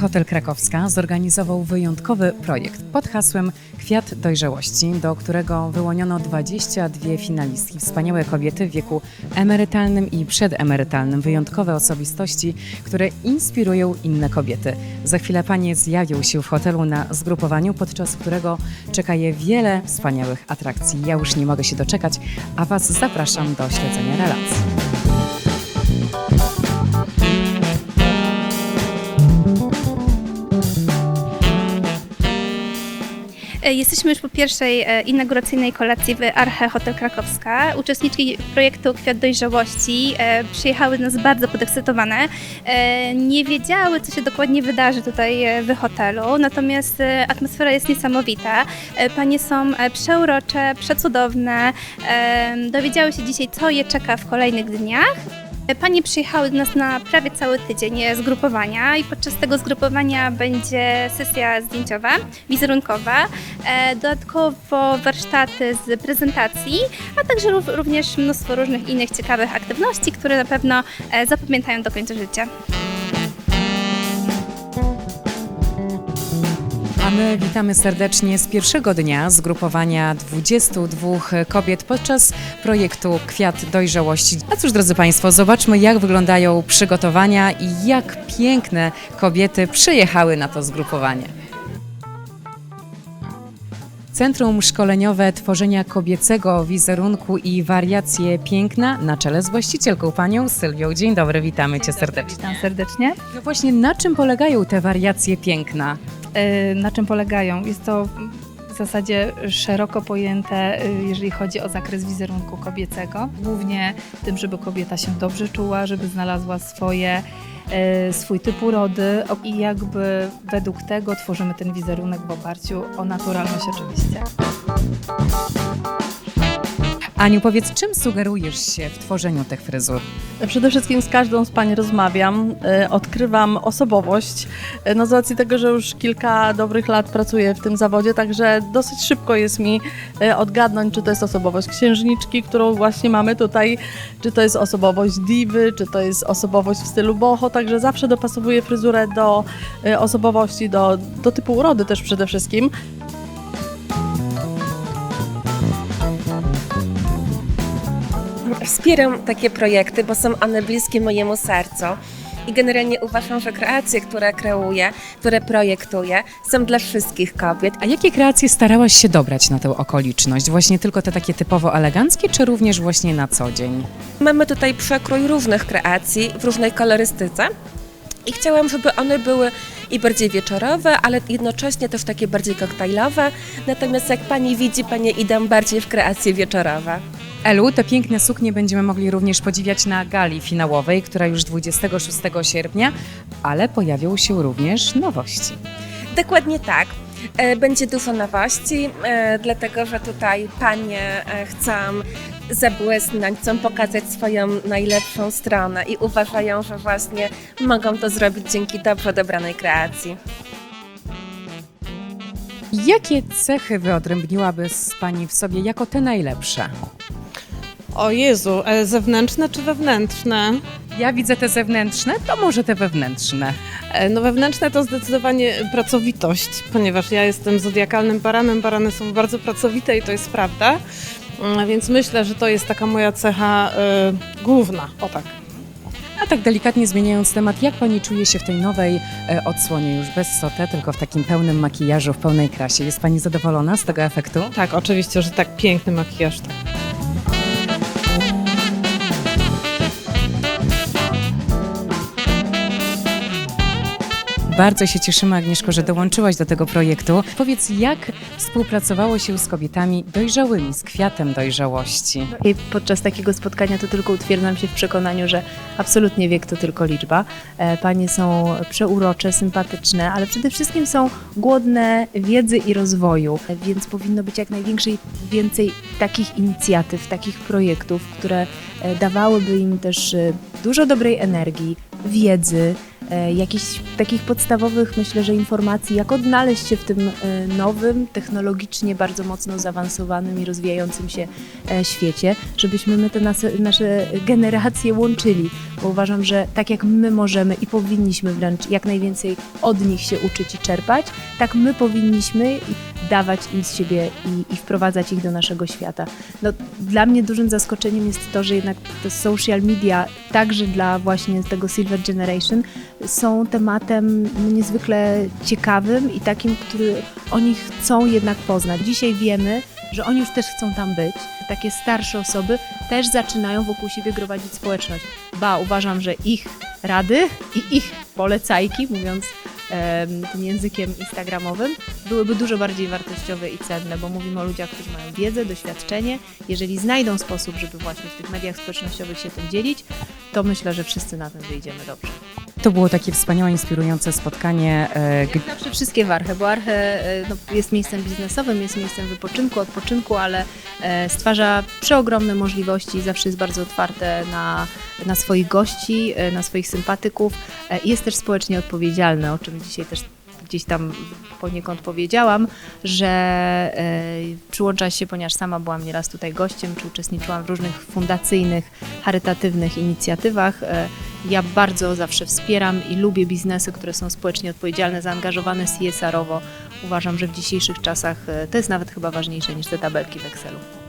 Archehotel Krakowska zorganizował wyjątkowy projekt pod hasłem Kwiat Dojrzałości, do którego wyłoniono 22 finalistki, wspaniałe kobiety w wieku emerytalnym i przedemerytalnym, wyjątkowe osobistości, które inspirują inne kobiety. Za chwilę panie zjawią się w hotelu na zgrupowaniu, podczas którego czeka je wiele wspaniałych atrakcji. Ja już nie mogę się doczekać, a was zapraszam do śledzenia relacji. Jesteśmy już po pierwszej e, inauguracyjnej kolacji w Arche Hotel Krakowska. Uczestniczki projektu Kwiat Dojrzałości e, przyjechały do nas bardzo podekscytowane. E, Nie wiedziały, co się dokładnie wydarzy tutaj e, w hotelu, natomiast e, atmosfera jest niesamowita. E, Panie są e, przeurocze, przecudowne. E, Dowiedziały się dzisiaj, co je czeka w kolejnych dniach. Panie przyjechały do nas na prawie cały tydzień zgrupowania i podczas tego zgrupowania będzie sesja zdjęciowa, wizerunkowa, e, dodatkowo warsztaty z prezentacji, a także rów- również mnóstwo różnych innych ciekawych aktywności, które na pewno e, zapamiętają do końca życia. A my witamy serdecznie z pierwszego dnia zgrupowania 22 kobiet podczas projektu Kwiat Dojrzałości. A cóż, drodzy Państwo, zobaczmy, jak wyglądają przygotowania i jak piękne kobiety przyjechały na to zgrupowanie. Centrum Szkoleniowe Tworzenia Kobiecego Wizerunku i Wariacje Piękna na czele z właścicielką panią Sylwią. Dzień dobry, witamy Cię serdecznie. Witam serdecznie. No właśnie, na czym polegają te wariacje piękna? E, Na czym polegają? Jest to w zasadzie szeroko pojęte, e, jeżeli chodzi o zakres wizerunku kobiecego. Głównie tym, żeby kobieta się dobrze czuła, żeby znalazła swoje, e, swój typ urody i jakby według tego tworzymy ten wizerunek w oparciu o naturalność oczywiście. Aniu, powiedz, czym sugerujesz się w tworzeniu tych fryzur? Przede wszystkim z każdą z pań rozmawiam, e, odkrywam osobowość. e, No z racji tego, że już kilka dobrych lat pracuję w tym zawodzie, także dosyć szybko jest mi e, odgadnąć, czy to jest osobowość księżniczki, którą właśnie mamy tutaj, czy to jest osobowość diwy, czy to jest osobowość w stylu boho, także zawsze dopasowuję fryzurę do osobowości, do, do typu urody też przede wszystkim. Wspieram takie projekty, bo są one bliskie mojemu sercu. I generalnie uważam, że kreacje, które kreuję, które projektuję, są dla wszystkich kobiet. A jakie kreacje starałaś się dobrać na tę okoliczność? Właśnie tylko te takie typowo eleganckie, czy również właśnie na co dzień? Mamy tutaj przekrój różnych kreacji w różnej kolorystyce. I chciałam, żeby one były i bardziej wieczorowe, ale jednocześnie też takie bardziej koktajlowe. Natomiast jak pani widzi, panie idą bardziej w kreacje wieczorowe. Elu, te piękne suknie będziemy mogli również podziwiać na gali finałowej, która już 26 sierpnia, ale pojawią się również nowości. Dokładnie tak. E, Będzie dużo nowości, e, dlatego że tutaj panie e, chcą zabłysnąć, chcą pokazać swoją najlepszą stronę i uważają, że właśnie mogą to zrobić dzięki dobrze dobranej kreacji. Jakie cechy wyodrębniłaby z Pani w sobie jako te najlepsze? O Jezu, e, zewnętrzne czy wewnętrzne? Ja widzę te zewnętrzne, to może te wewnętrzne. E, No wewnętrzne to zdecydowanie pracowitość, ponieważ ja jestem zodiakalnym baranem, barany są bardzo pracowite i to jest prawda. Mm, Więc myślę, że to jest taka moja cecha e, główna, o tak. A tak delikatnie zmieniając temat, jak Pani czuje się w tej nowej e, odsłonie, już bez sotę, tylko w takim pełnym makijażu, w pełnej krasie? Jest Pani zadowolona z tego efektu? Tak, oczywiście, że tak, piękny makijaż, tak. Bardzo się cieszymy, Agnieszko, że dołączyłaś do tego projektu. Powiedz, jak współpracowało się z kobietami dojrzałymi, z kwiatem dojrzałości? I podczas takiego spotkania to tylko utwierdzam się w przekonaniu, że absolutnie wiek to tylko liczba. E, Panie są przeurocze, sympatyczne, ale przede wszystkim są głodne wiedzy i rozwoju, więc powinno być jak największej więcej takich inicjatyw, takich projektów, które e, dawałyby im też e, dużo dobrej energii, wiedzy, jakichś takich podstawowych, myślę, że informacji, jak odnaleźć się w tym e, nowym, technologicznie bardzo mocno zaawansowanym i rozwijającym się e, świecie, żebyśmy my te nasze, nasze generacje łączyli, bo uważam, że tak jak my możemy i powinniśmy wręcz jak najwięcej od nich się uczyć i czerpać, tak my powinniśmy dawać im z siebie i, i wprowadzać ich do naszego świata. No, dla mnie dużym zaskoczeniem jest to, że jednak te social media, także dla właśnie tego Silver Generation, są tematem niezwykle ciekawym i takim, który oni chcą jednak poznać. Dzisiaj wiemy, że oni już też chcą tam być. Takie starsze osoby też zaczynają wokół siebie gromadzić społeczność. Ba, uważam, że ich rady i ich polecajki, mówiąc tym językiem instagramowym, byłyby dużo bardziej wartościowe i cenne, bo mówimy o ludziach, którzy mają wiedzę, doświadczenie. Jeżeli znajdą sposób, żeby właśnie w tych mediach społecznościowych się tym dzielić, to myślę, że wszyscy na tym wyjdziemy dobrze. To było takie wspaniałe, inspirujące spotkanie. e, g- Zawsze wszystkie w Arche, bo Arche e, no, jest miejscem biznesowym, jest miejscem wypoczynku, odpoczynku, ale e, stwarza przeogromne możliwości i zawsze jest bardzo otwarte na, na swoich gości, na swoich sympatyków jest też społecznie odpowiedzialne, o czym dzisiaj też gdzieś tam poniekąd powiedziałam, że e, przyłącza się, ponieważ sama byłam nieraz tutaj gościem, czy uczestniczyłam w różnych fundacyjnych, charytatywnych inicjatywach. E, ja bardzo zawsze wspieram i lubię biznesy, które są społecznie odpowiedzialne, zaangażowane CSR-owo. Uważam, że w dzisiejszych czasach e, to jest nawet chyba ważniejsze niż te tabelki w Excelu.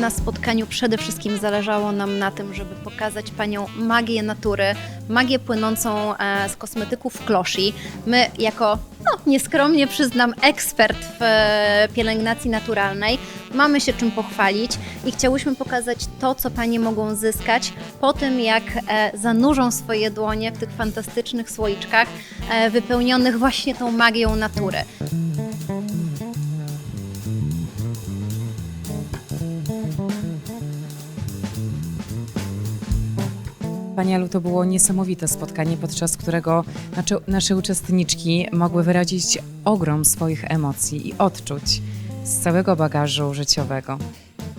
Na spotkaniu przede wszystkim zależało nam na tym, żeby pokazać Panią magię natury, magię płynącą e, z kosmetyków Kloshi. My jako, no nieskromnie przyznam, ekspert w e, pielęgnacji naturalnej, mamy się czym pochwalić i chciałyśmy pokazać to, co Panie mogą zyskać po tym, jak e, zanurzą swoje dłonie w tych fantastycznych słoiczkach wypełnionych właśnie tą magią natury. Pani Alu, to było niesamowite spotkanie, podczas którego nasze, nasze uczestniczki mogły wyrazić ogrom swoich emocji i odczuć z całego bagażu życiowego.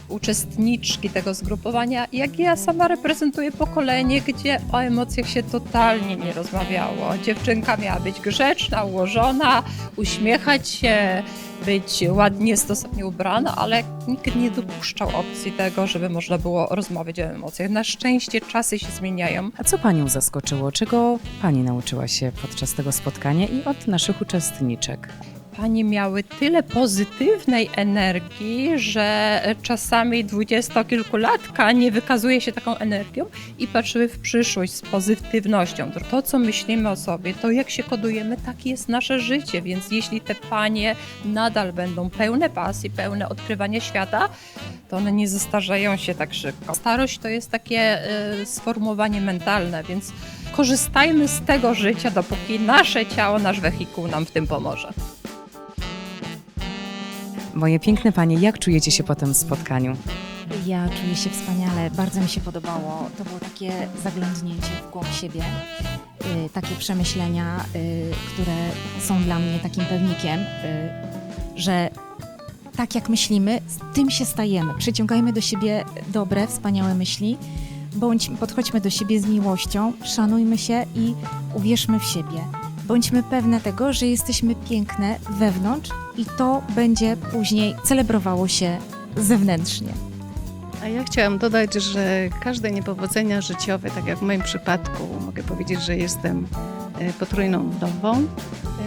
uczestniczki tego zgrupowania, jak ja sama reprezentuję pokolenie, gdzie o emocjach się totalnie nie rozmawiało. Dziewczynka miała być grzeczna, ułożona, uśmiechać się, być ładnie, stosownie ubrana, ale nikt nie dopuszczał opcji tego, żeby można było rozmawiać o emocjach. Na szczęście czasy się zmieniają. A co Panią zaskoczyło? Czego Pani nauczyła się podczas tego spotkania i od naszych uczestniczek? Panie miały tyle pozytywnej energii, że czasami dwudziestokilkulatka nie wykazuje się taką energią i patrzyły w przyszłość z pozytywnością. To, co myślimy o sobie, to jak się kodujemy, tak jest nasze życie, więc jeśli te panie nadal będą pełne pasji, pełne odkrywania świata, to one nie zestarzeją się tak szybko. Starość to jest takie y, sformułowanie mentalne, więc korzystajmy z tego życia, dopóki nasze ciało, nasz wehikuł nam w tym pomoże. Moje piękne Panie, jak czujecie się po tym spotkaniu? Ja czuję się wspaniale, bardzo mi się podobało. To było takie zaglądnięcie w głąb siebie, y, takie przemyślenia, y, które są dla mnie takim pewnikiem, y, że tak jak myślimy, tym się stajemy. Przyciągajmy do siebie dobre, wspaniałe myśli, bądź podchodźmy do siebie z miłością, szanujmy się i uwierzmy w siebie. Bądźmy pewne tego, że jesteśmy piękne wewnątrz i to będzie później celebrowało się zewnętrznie. A ja chciałam dodać, że każde niepowodzenia życiowe, tak jak w moim przypadku, mogę powiedzieć, że jestem e, potrójną wdową,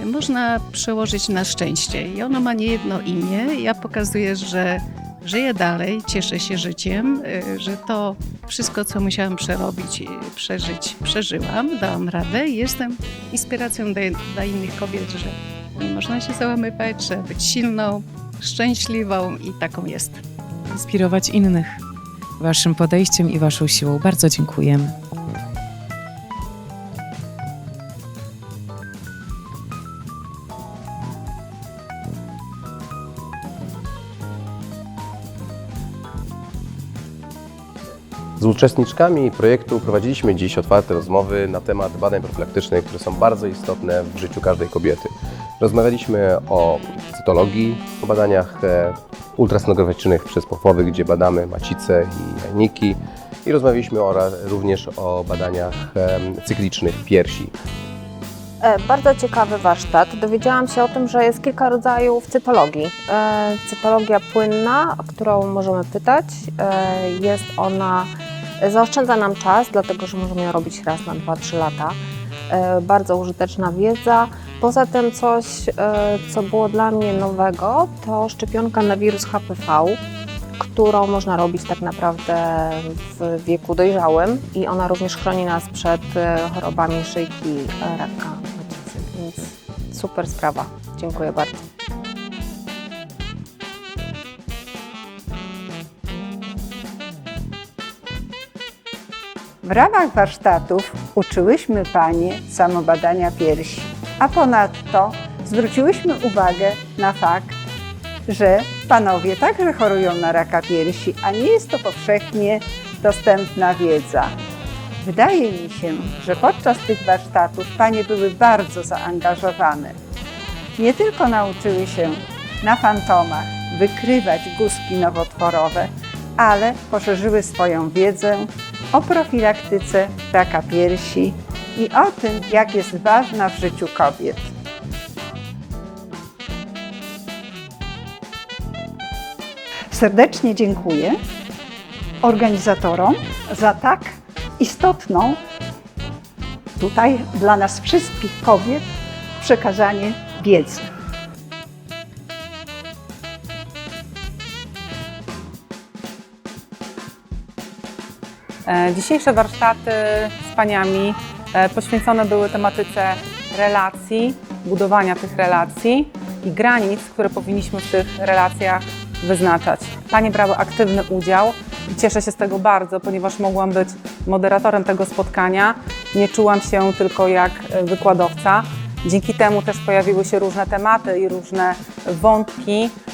e, można przełożyć na szczęście. I ono ma niejedno imię. Ja pokazuję, że żyję dalej, cieszę się życiem, e, że to wszystko, co musiałam przerobić, i przeżyć, przeżyłam, dałam radę i jestem inspiracją dla, dla innych kobiet, że nie można się załamywać, trzeba być silną, szczęśliwą i taką jest. Inspirować innych Waszym podejściem i Waszą siłą. Bardzo dziękujemy. Uczestniczkami projektu prowadziliśmy dziś otwarte rozmowy na temat badań profilaktycznych, które są bardzo istotne w życiu każdej kobiety. Rozmawialiśmy o cytologii, o badaniach e, ultrasonograficznych przezpłochowych, gdzie badamy macice i jajniki i rozmawialiśmy ora- również o badaniach cyklicznych piersi. E, Bardzo ciekawy warsztat. Dowiedziałam się o tym, że jest kilka rodzajów cytologii. E, Cytologia płynna, o którą możemy pytać, jest ona, zaoszczędza nam czas, dlatego że możemy ją robić raz na 2-3 lata. E, Bardzo użyteczna wiedza. Poza tym coś, e, co było dla mnie nowego, to szczepionka na wirus HPV, którą można robić tak naprawdę w wieku dojrzałym i ona również chroni nas przed e, chorobami szyjki e, raka więc super sprawa. Dziękuję bardzo. W ramach warsztatów uczyłyśmy Panie samobadania piersi, a ponadto zwróciłyśmy uwagę na fakt, że Panowie także chorują na raka piersi, a nie jest to powszechnie dostępna wiedza. Wydaje mi się, że podczas tych warsztatów Panie były bardzo zaangażowane. Nie tylko nauczyły się na fantomach wykrywać guzki nowotworowe, ale poszerzyły swoją wiedzę o profilaktyce raka piersi i o tym, jak jest ważna w życiu kobiet. Serdecznie dziękuję organizatorom za tak istotną tutaj dla nas wszystkich kobiet przekazanie wiedzy. Dzisiejsze warsztaty z paniami e, poświęcone były tematyce relacji, budowania tych relacji i granic, które powinniśmy w tych relacjach wyznaczać. Panie brały aktywny udział i cieszę się z tego bardzo, ponieważ mogłam być moderatorem tego spotkania. Nie czułam się tylko jak e, wykładowca. Dzięki temu też pojawiły się różne tematy i różne wątki, e,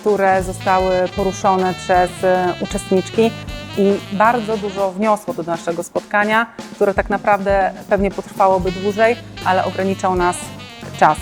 które zostały poruszone przez e, uczestniczki i bardzo dużo wniosło do naszego spotkania, które tak naprawdę pewnie potrwałoby dłużej, ale ograniczał nas czas.